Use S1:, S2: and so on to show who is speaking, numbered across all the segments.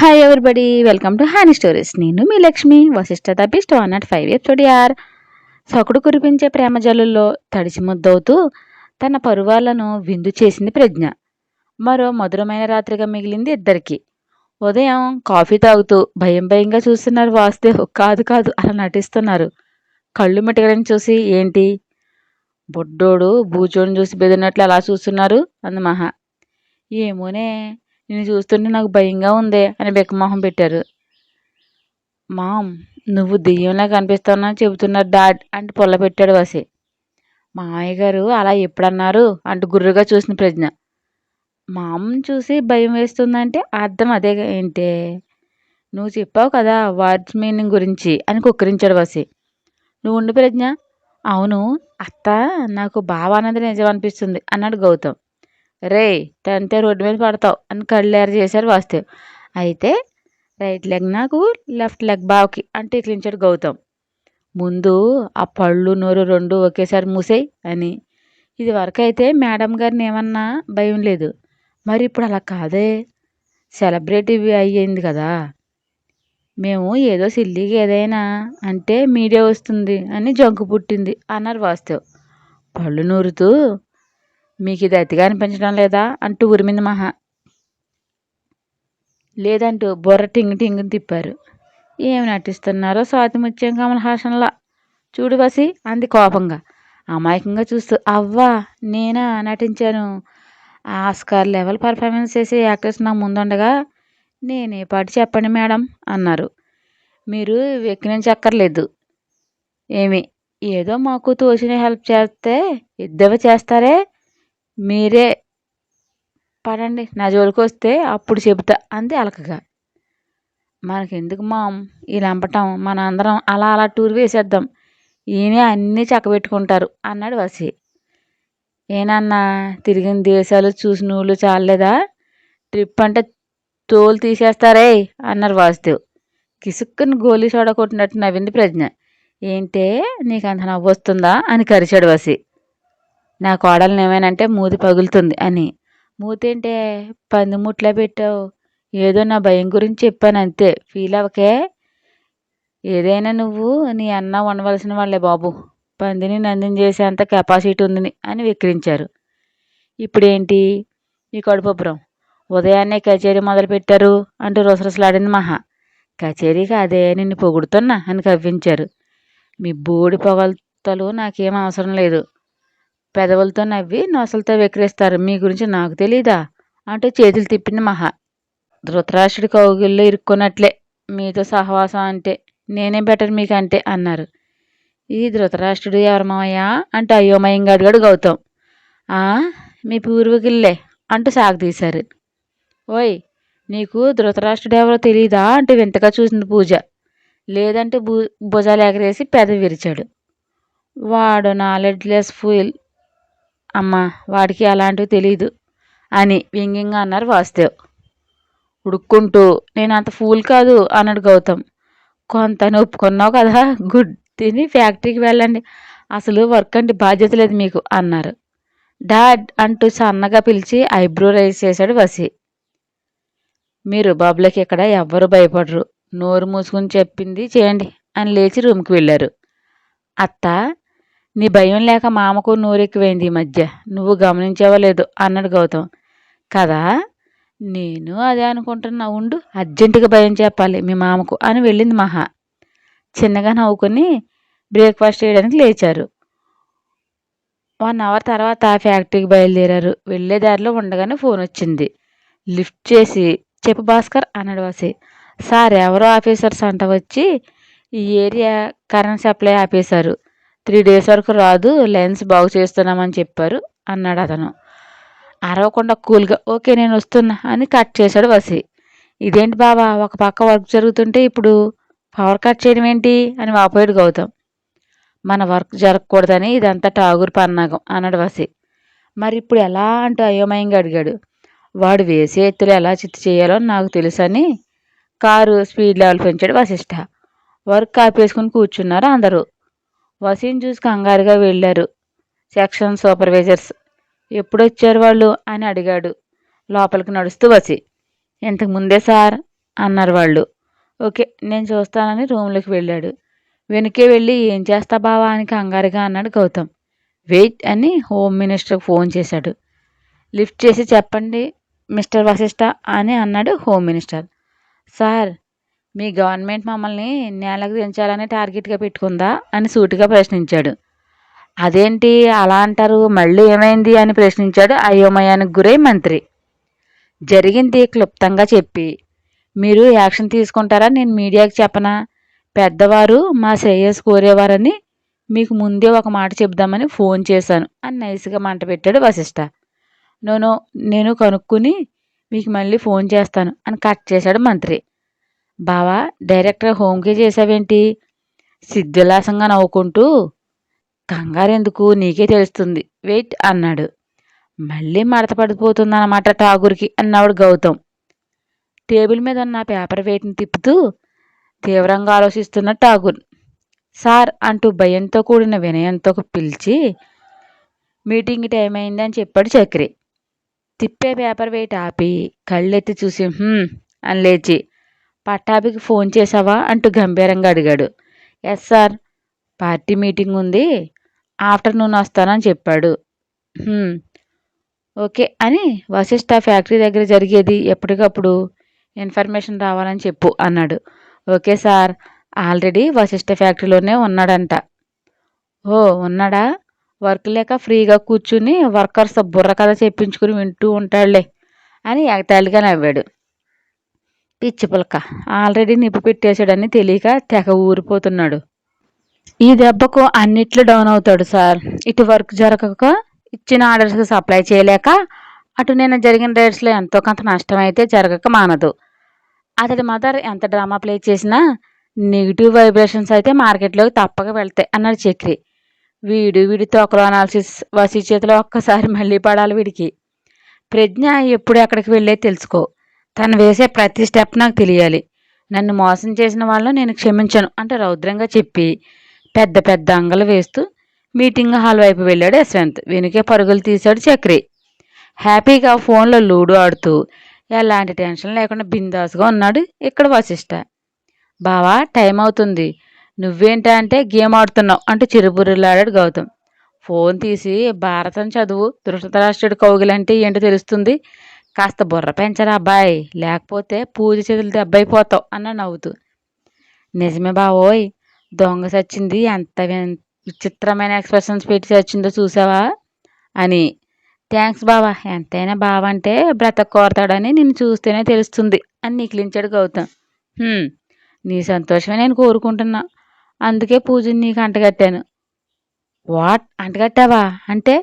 S1: Hi everybody welcome to honey stories నేను మీ Lakshmi Vashishtha the one not five episode యార్ సొకుడు కురిపించే ప్రేమ జల్లుల్లో తడిచి ముద్దవుతూ తన పరువాలను విందు చేసింది ప్రజ్ఞ. మరో మధురమైన రాత్రిగా మిగిలింది ఇద్దరికి. ఉదయం కాఫీ తాగుతూ భయం భయంగా చూస్తున్నారు వాసుదేవ్ కాదు కాదు అలా నటిస్తున్నారు. కళ్ళు మిటకడం చూసి ఏంటి? బొడ్డోడు బూచోని చూసి బెదిరినట్లు అలా చూస్తున్నారు? అంది మహా. ఏమోనే నేను చూస్తుంటే నాకు భయంగా ఉంది అని బిక్కమోహం పెట్టారు. మామ్ నువ్వు దెయ్యంలా కనిపిస్తానని చెబుతున్నారు డాడ్ అంటూ పొల్ల పెట్టాడు వసి మామయ్య గారు అలా ఎప్పుడన్నారు? అంటూ గుర్రుగా చూసిన ప్రజ్ఞ. మామ్ చూసి భయం వేస్తుందంటే అర్థం అదే ఏంటే? నువ్వు చెప్పావు కదా వర్డ్స్ మీనింగ్ గురించి అని కుక్కరించాడు వసి నువ్వు ఉండు ప్రజ్ఞ. అవును అత్త నాకు బావ అన్నది నిజం అనిపిస్తుంది అన్నాడు గౌతమ్. రే టెన్త్ రోడ్డు మీద పడతావు అని కళ్ళేరు చేశారు వాస్తవ్ అయితే రైట్ లెగ్ నాకు లెఫ్ట్ లెగ్ బావకి అంటే ఇట్లించాడు గౌతమ్. ముందు ఆ పళ్ళు నోరు రెండు ఒకేసారి మూసేయి అని. ఇది వరకైతే మేడం గారిని ఏమన్నా భయం లేదు. మరి ఇప్పుడు అలా కాదే. సెలబ్రిటీ అయ్యింది కదా. మేము ఏదో సిల్లీగా ఏదైనా అంటే మీడియా వస్తుంది అని జంకు పుట్టింది అన్నారు వాస్తవ్ పళ్ళు నూరుతూ మీకు ఇది అతిగా అనిపించడం లేదా? అంటూ ఉరిమింది మహా. లేదంటూ బుర్ర టింగ్ టింగ్ తిప్పారు. ఏమి నటిస్తున్నారో స్వాతి ముత్యం కమల్ హాసన్లా. చూడు బసి అంది కోపంగా. అమాయకంగా చూస్తూ అవ్వా నేనా నటించాను. ఆస్కార్ లెవెల్ పర్ఫార్మెన్స్ చేసే యాక్టర్స్ నా ముందుండగా నేనే పాటు చెప్పండి మేడం అన్నారు. మీరు ఎక్కినంచక్కర్లేదు ఏమి ఏదో మాకు తోచిన హెల్ప్ చేస్తే ఇద్దరు చేస్తారే? మీరే పడండి. నా జోలికి వస్తే అప్పుడు చెబుతా అంతే అలకగా. మనకెందుకు మామ్? ఈ లంపటం మన అందరం అలా అలా టూర్ వేసేద్దాం. ఈయనే అన్నీ చక్కబెట్టుకుంటారు అన్నాడు వసి ఏనన్నా తిరిగిన దేశాలు చూసిన ఊళ్ళు చాలేదా ట్రిప్ అంటే తోలు తీసేస్తారే అన్నారు వాసుదేవ్. కిసుక్కుని గోలీ సోడా కొట్టినట్టు నవ్వింది ప్రజ్ఞ. ఏంటే నీకు అంత నవ్వు వస్తుందా అని కరిచాడు వసి నా కోడలను ఏమైనంటే మూతి పగులుతుంది అని. మూతేంటే? పందిముట్లా పెట్టావు. ఏదో నా భయం గురించి చెప్పాను అంతే. ఫీల్ అవ్వకే? ఏదైనా నువ్వు నీ అన్న ఉండవలసిన వాళ్ళే బాబు. పందిని నందిని చేసేంత కెపాసిటీ ఉంది అని విక్రించారు ఇప్పుడేంటి? ఈ కడుపుబ్బరం ఉదయాన్నే కచేరీ మొదలుపెట్టారు అంటూ రుసరుసలాడింది మహా. కచేరీకి అదే నిన్ను పొగుడుతున్నా అని కవ్వించారు. మీ బోడి పొగలతలు నాకేం అవసరం లేదు. పెదవులతో నవ్వి నొసలతో వెక్కిరిస్తారు. మీ గురించి నాకు తెలీదా? అంటూ చేతులు తిప్పింది మహా. ధృతరాష్ట్రుడి కౌగిల్లో ఇరుక్కున్నట్లే. మీతో సహవాసం అంటే నేనే బెటర్ మీకంటే అన్నారు. ఈ ధృతరాష్ట్రుడు ఎవరమయ్యా అంటూ అయోమయంగా అడిగాడు గౌతమ్. ఆ మీ పూర్వీకుల్లే అంటూ సాగదీశారు ఓయ్ నీకు ధృతరాష్ట్రుడు ఎవరో తెలీదా? అంటూ వింతగా చూసింది పూజ. లేదంటే భూ భుజాలు ఎగరేసి పెద విరిచాడు. వాడు నాలెడ్జ్లెస్ ఫూల్ అమ్మా వాడికి అలాంటివి తెలీదు అని వ్యంగ్యంగా అన్నారు వాసుదేవ్ ఉడుక్కుంటూ నేను అంత ఫూల్ కాదు అన్నాడు గౌతమ్. కొంత ఒప్పుకున్నావు కదా గుడ్. తిని ఫ్యాక్టరీకి వెళ్ళండి. అసలు వర్క్ అంటే బాధ్యత లేదు మీకు అన్నారు. డాడ్ అంటూ సన్నగా పిలిచి ఐబ్రో రైజ్ చేశాడు వసి. మీరు బాబులకి ఇక్కడ ఎవ్వరు భయపడరు. నోరు మూసుకుని చెప్పింది చేయండి అని లేచి రూమ్కి వెళ్ళారు. అత్త నీ భయం లేక మామకు నూరెక్కిపోయింది ఈ మధ్య. నువ్వు గమనించావో లేదు అన్నాడు గౌతమ్. కదా? నేను అదే అనుకుంటున్నా. ఉండు అర్జెంటుగా భయం చెప్పాలి మీ మామకు అని వెళ్ళింది మహా. చిన్నగా నవ్వుకొని బ్రేక్ఫాస్ట్ చేయడానికి లేచారు. వన్ అవర్ తర్వాత ఫ్యాక్టరీకి బయలుదేరారు. వెళ్ళే దారిలో ఉండగానే ఫోన్ వచ్చింది. లిఫ్ట్ చేసి చెప్పు భాస్కర్ అన్నాడు వాసి. సార్ ఎవరో ఆఫీసర్స్ అంట వచ్చి ఈ ఏరియా కరెంట్ సప్లై ఆపేశారు. త్రీ డేస్ వరకు రాదు లెన్స్ బాగు చేస్తున్నామని చెప్పారు అన్నాడు అతను. అరవకుండా కూల్గా ఓకే నేను వస్తున్నా అని కట్ చేశాడు వసి. ఇదేంటి బాబా ఒక పక్క వర్క్ జరుగుతుంటే ఇప్పుడు పవర్ కట్ చేయడం ఏంటి? అని వాపోయాడు గౌతమ్. మన వర్క్ జరగకూడదని ఇదంతా టాగూర్ పన్నాగం అన్నాడు వసి. మరి ఇప్పుడు ఎలా? అంటూ అయోమయంగా అడిగాడు. వాడు వేసే ఎత్తులు ఎలా చిత్తు చేయాలో నాకు తెలుసని కారు స్పీడ్ లెవెల్ పెంచాడు వశిష్ఠ వర్క్ ఆపేసుకుని కూర్చున్నారు అందరూ. వసీం చూసి కంగారుగా వెళ్ళారు. సెక్షన్ సూపర్వైజర్స్ ఎప్పుడొచ్చారు వాళ్ళు అని అడిగాడు. లోపలికి నడుస్తూ వసి ఇంతకు ముందే సార్ అన్నారు వాళ్ళు. ఓకే నేను చూస్తానని రూమ్లోకి వెళ్ళాడు. వెనుకే వెళ్ళి ఏం చేస్తా బావా అని కంగారుగా అన్నాడు గౌతమ్. వెయిట్ అని హోమ్ మినిస్టర్కి ఫోన్ చేశాడు. లిఫ్ట్ చేసి చెప్పండి మిస్టర్ వశిష్ట అని అన్నాడు హోమ్ మినిస్టర్. సార్ మీ గవర్నమెంట్ మమ్మల్ని నేలకు దించాలని టార్గెట్గా పెట్టుకుందా అని సూటిగా ప్రశ్నించాడు. అదేంటి అలా అంటారు? మళ్ళీ ఏమైంది అని ప్రశ్నించాడు అయోమయానికి గురై మంత్రి. జరిగింది క్లుప్తంగా చెప్పి మీరు యాక్షన్ తీసుకుంటారా? నేను మీడియాకి చెప్పనా? పెద్దవారు మా శ్రేయస్ కోరేవారని మీకు ముందే ఒక మాట చెప్దామని ఫోన్ చేశాను అని నైస్గా మంట పెట్టాడు వశిష్ట. నోనో నేను కనుక్కుని మీకు మళ్ళీ ఫోన్ చేస్తాను అని కట్ చేశాడు మంత్రి. బావా డైరెక్టర్ హోమ్కే చేసావేంటి సిద్ధుల్లాసంగా నవ్వుకుంటూ కంగారెందుకు? నీకే తెలుస్తుంది. వెయిట్ అన్నాడు. మళ్ళీ మడత పడిపోతుందన్నమాట ఠాగూర్కి అన్నాడు గౌతమ్. టేబుల్ మీద ఉన్న పేపర్ వెయిట్ని తిప్పుతూ తీవ్రంగా ఆలోచిస్తున్న ఠాగూర్. సార్ అంటూ భయంతో కూడిన వినయంతో పిలిచి మీటింగ్ టైం అయిందని చెప్పాడు చక్రి. తిప్పే పేపర్ వెయిట్ ఆపి కళ్ళెత్తి చూసి అని లేచి పట్టాభికి ఫోన్ చేసావా అంటూ గంభీరంగా అడిగాడు. ఎస్ సార్ పార్టీ మీటింగ్ ఉంది ఆఫ్టర్నూన్ వస్తానని చెప్పాడు. ఓకే అని వశిష్ట ఫ్యాక్టరీ దగ్గర జరిగేది ఎప్పటికప్పుడు ఇన్ఫర్మేషన్ రావాలని చెప్పు అన్నాడు. ఓకే సార్ ఆల్రెడీ వశిష్ట ఫ్యాక్టరీలోనే ఉన్నాడంట. ఓ ఉన్నాడా? వర్క్ లేక ఫ్రీగా కూర్చుని వర్కర్స్ బుర్ర కథ చెప్పించుకుని వింటూ ఉంటాడులే అని ఎగతాళిగా నవ్వాడు. పిచ్చి పులక. ఆల్రెడీ నిప్పు పెట్టేశాడని తెలియక తెగ ఊరిపోతున్నాడు. ఈ దెబ్బకు అన్నిట్లో డౌన్ అవుతాడు సార్. ఇటు వర్క్ జరగక ఇచ్చిన ఆర్డర్స్కి సప్లై చేయలేక అటు నేను జరిగిన రేట్స్లో ఎంతో కొంత నష్టం అయితే జరగక మానదు. అతడి మదర్ ఎంత డ్రామా ప్లే చేసినా నెగిటివ్ వైబ్రేషన్స్ అయితే మార్కెట్లోకి తప్పక వెళ్తాయి అన్నాడు చక్రి. వీడు వీడి తోకలో అనాలిసిస్ వసీ చేతిలో ఒక్కసారి మళ్ళీ పడాలి వీడికి. ప్రజ్ఞ ఎప్పుడు ఎక్కడికి వెళ్ళే తెలుసుకో. తను వేసే ప్రతి స్టెప్ నాకు తెలియాలి. నన్ను మోసం చేసిన వాళ్ళని నేను క్షమించను అంటే రౌద్రంగా చెప్పి పెద్ద పెద్ద అంగలు వేస్తూ మీటింగ్ హాల్ వైపు వెళ్ళాడు యశ్వంత్. వెనుకే పరుగులు తీశాడు చక్రి. హ్యాపీగా ఫోన్లో లూడో ఆడుతూ ఎలాంటి టెన్షన్ లేకుండా బిందాసుగా ఉన్నాడు ఇక్కడ వశిష్ట. బావా టైం అవుతుంది. నువ్వేంటా అంటే గేమ్ ఆడుతున్నావు అంటూ చిరుబుర్రులాడాడు గౌతమ్. ఫోన్ తీసి భారతం చదువు ధృతరాష్ట్రుడి కౌగిలంటే ఏంటో తెలుస్తుంది. కాస్త బుర్ర పెంచరా అబ్బాయి. లేకపోతే పూజ చేతులు దెబ్బైపోతావు అన్న నవ్వుతూ. నిజమే బావోయ్. దొంగ సచ్చింది ఎంత విచిత్రమైన ఎక్స్ప్రెషన్స్ పెట్టి సచ్చిందో చూసావా? అని. థ్యాంక్స్ బావా. ఎంతైనా బావ అంటే బ్రతక కోరతాడని నిన్ను చూస్తేనే తెలుస్తుంది అని నిఖిలించాడు గౌతమ్. నీ సంతోషమే నేను కోరుకుంటున్నా. అందుకే పూజని నీకు అంటగట్టాను. వాట్? అంటగట్టావా? అంటే?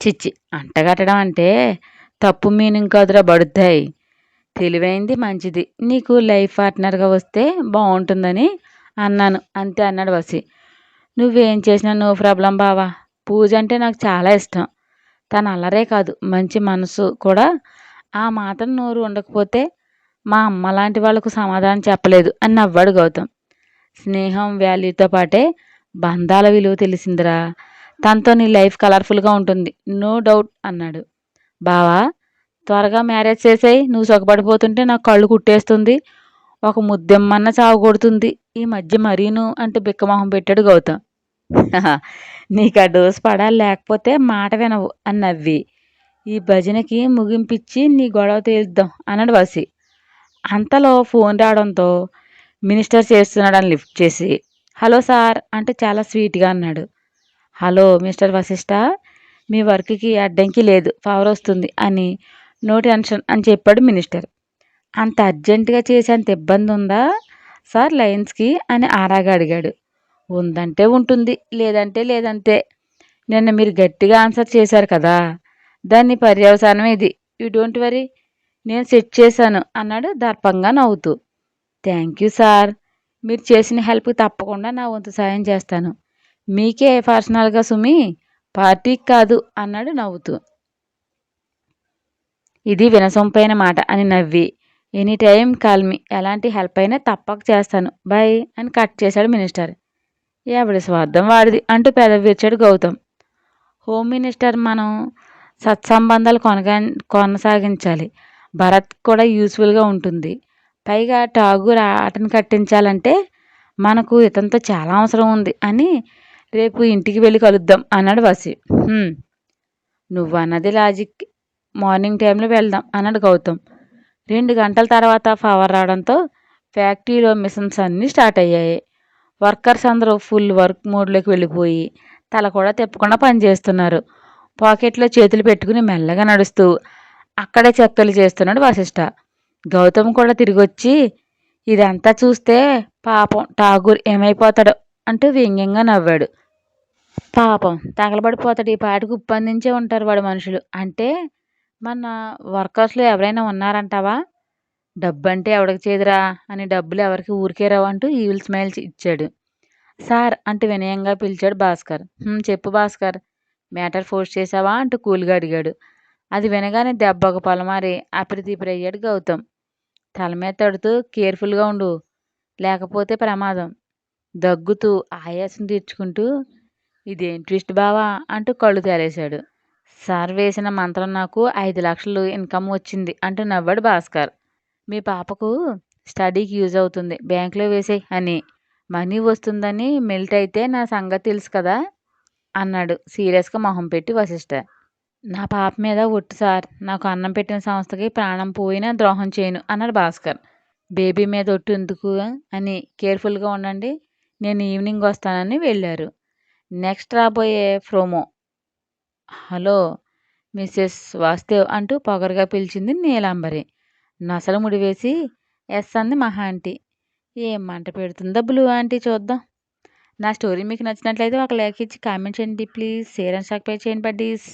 S1: చిచ్చి. అంటగట్టడం అంటే తప్పు మీనింగ్ కాదురా పడుతాయి తెలివైంది మంచిది. నీకు లైఫ్ పార్ట్నర్గా వస్తే బాగుంటుందని అన్నాను. అంతే అన్నాడు వసి. నువ్వేం చేసినా నో ప్రాబ్లం బావా. పూజ అంటే నాకు చాలా ఇష్టం. తన అల్లరే కాదు. మంచి మనసు కూడా. ఆ మాత్రం నోరు ఉండకపోతే మా అమ్మ లాంటి వాళ్ళకు సమాధానం చెప్పలేదు అని నవ్వాడు గౌతమ్. స్నేహం వాల్యూతో పాటే బంధాల విలువ తెలిసిందిరా. తనతో నీ లైఫ్ కలర్ఫుల్గా ఉంటుంది. నో డౌట్ అన్నాడు. బావా త్వరగా మ్యారేజ్ చేసేయి నువ్వు సుఖపడిపోతుంటే నాకు కళ్ళు కుట్టేస్తుంది. ఒక ముద్దెమ్మన్న చావు కొడుతుంది. ఈ మధ్య మరీను అంటే బిక్కమొహం పెట్టాడు గౌతమ్. నీకు ఆ డోస్ పడాలి లేకపోతే మాట వినవు అని నవ్వి ఈ భజనకి ముగింపిచ్చి నీ గొడవ తేలుద్దాం అన్నాడు వసి. అంతలో ఫోన్ రావడంతో మినిస్టర్ చేస్తున్నాడని లిఫ్ట్ చేసి హలో సార్ అంటే చాలా స్వీట్గా అన్నాడు. హలో మిస్టర్ వశిష్ట మీ వర్క్కి అడ్డంకి లేదు పవర్ వస్తుంది అని నో టెన్షన్ అని చెప్పాడు మినిస్టర్. అంత అర్జెంటుగా చేసేంత ఇబ్బంది ఉందా? సార్ లైన్స్కి అని ఆరాగా అడిగాడు. ఉందంటే ఉంటుంది లేదంటే లేదంతే నిన్న మీరు గట్టిగా ఆన్సర్ చేశారు కదా. దాన్ని పర్యవసానం ఇది. యూ డోంట్ వరీ నేను సెట్ చేశాను అన్నాడు దర్పంగా నవ్వుతూ. Thank you sir. మీరు చేసిన హెల్ప్ తప్పకుండా నా వంతు సాయం చేస్తాను. మీకే పర్సనల్గా సుమి? పార్టీకి కాదు అన్నాడు నవ్వుతూ. ఇది వినసొంపైన మాట అని నవ్వి. ఎనీ టైం కాల్మి ఎలాంటి హెల్ప్ అయినా తప్పక చేస్తాను. బాయ్ అని కట్ చేశాడు మినిస్టర్. ఎవడి స్వార్థం వాడిది అంటూ పెదవిచ్చాడు గౌతమ్. హోమ్ మినిస్టర్ మనం సత్సంబంధాలు కొనగా కొనసాగించాలి. భరత్ కూడా యూస్ఫుల్గా ఉంటుంది. పైగా ఠాగూర్ ఆటను కట్టించాలంటే మనకు ఇతనితో చాలా అవసరం ఉంది అని రేపు ఇంటికి వెళ్ళి కలుద్దాం అన్నాడు వాసి. నువ్వు అన్నది లాజిక్ మార్నింగ్ టైంలో వెళ్దాం అన్నాడు గౌతమ్. రెండు గంటల తర్వాత పవర్ రావడంతో ఫ్యాక్టరీలో మిషన్స్ అన్నీ స్టార్ట్ అయ్యాయి. వర్కర్స్ అందరూ ఫుల్ వర్క్ మోడ్లోకి వెళ్ళిపోయి తల కూడా తిప్పకుండా పనిచేస్తున్నారు పాకెట్లో చేతులు పెట్టుకుని మెల్లగా నడుస్తూ అక్కడే చెక్కలు చేస్తున్నాడు వశిష్ఠ గౌతమ్ కూడా తిరిగి వచ్చి ఇదంతా చూస్తే పాపం ఠాగూర్ ఏమైపోతాడో అంటూ వ్యంగ్యంగా నవ్వాడు. పాపం తగలబడిపోతాడు. ఈ పాటికి ఉప్పందించే ఉంటారు వాడు మనుషులు. అంటే మన వర్కర్స్లో ఎవరైనా ఉన్నారంటావా? డబ్బు అంటే ఎవడికి చేదురా? అని డబ్బులు ఎవరికి ఊరికే రావు అంటూ ఈవిల్ స్మైల్స్ ఇచ్చాడు. సార్ అంటూ వినయంగా పిలిచాడు భాస్కర్. చెప్పు భాస్కర్. మ్యాటర్ ఫోర్స్ చేసావా అంటూ కూల్గా అడిగాడు. అది వినగానే దెబ్బ ఒక పలమారి అయ్యాడు గౌతమ్. తల మీద తడుతూ కేర్ఫుల్గా ఉండు. లేకపోతే ప్రమాదం. దగ్గుతూ ఆయాసం తీర్చుకుంటూ ఇదేం ట్విస్ట్ బావా అంటూ కళ్ళు తేలేశాడు సార్ వేసిన మంత్రం నాకు ఐదు లక్షలు ఇన్కమ్ వచ్చింది అంటూ నవ్వాడు భాస్కర్. మీ పాపకు స్టడీకి యూజ్ అవుతుంది. బ్యాంకులో వేసేయి అని మనీ వస్తుందని మెల్ట్ అయితే నా సంగతి తెలుసు కదా అన్నాడు సీరియస్గా మొహం పెట్టి వశిష్ఠ నా పాప మీద ఒట్టు సార్. నాకు అన్నం పెట్టిన సంస్థకి ప్రాణం పోయినా ద్రోహం చేయను అన్నాడు భాస్కర్. బేబీ మీద ఒట్టు ఎందుకు? అని కేర్ఫుల్గా ఉండండి. నేను ఈవినింగ్ వస్తానని వెళ్ళారు. నెక్స్ట్ రాబోయే ప్రోమో. హలో మిస్సెస్ వాస్తేవ్ అంటూ పొగరుగా పిలిచింది నీలాంబరి. నసలు ముడివేసి ఎస్ అంది మహా ఆంటీ. ఏం మంట పెడుతుందా బ్లూ ఆంటీ చూద్దాం. నా స్టోరీ మీకు నచ్చినట్లయితే ఒక లైక్ ఇచ్చి కామెంట్ చేయండి ప్లీజ్. షేర్ అండ్ సబ్స్క్రైబ్ చేయండి బడ్డీస్.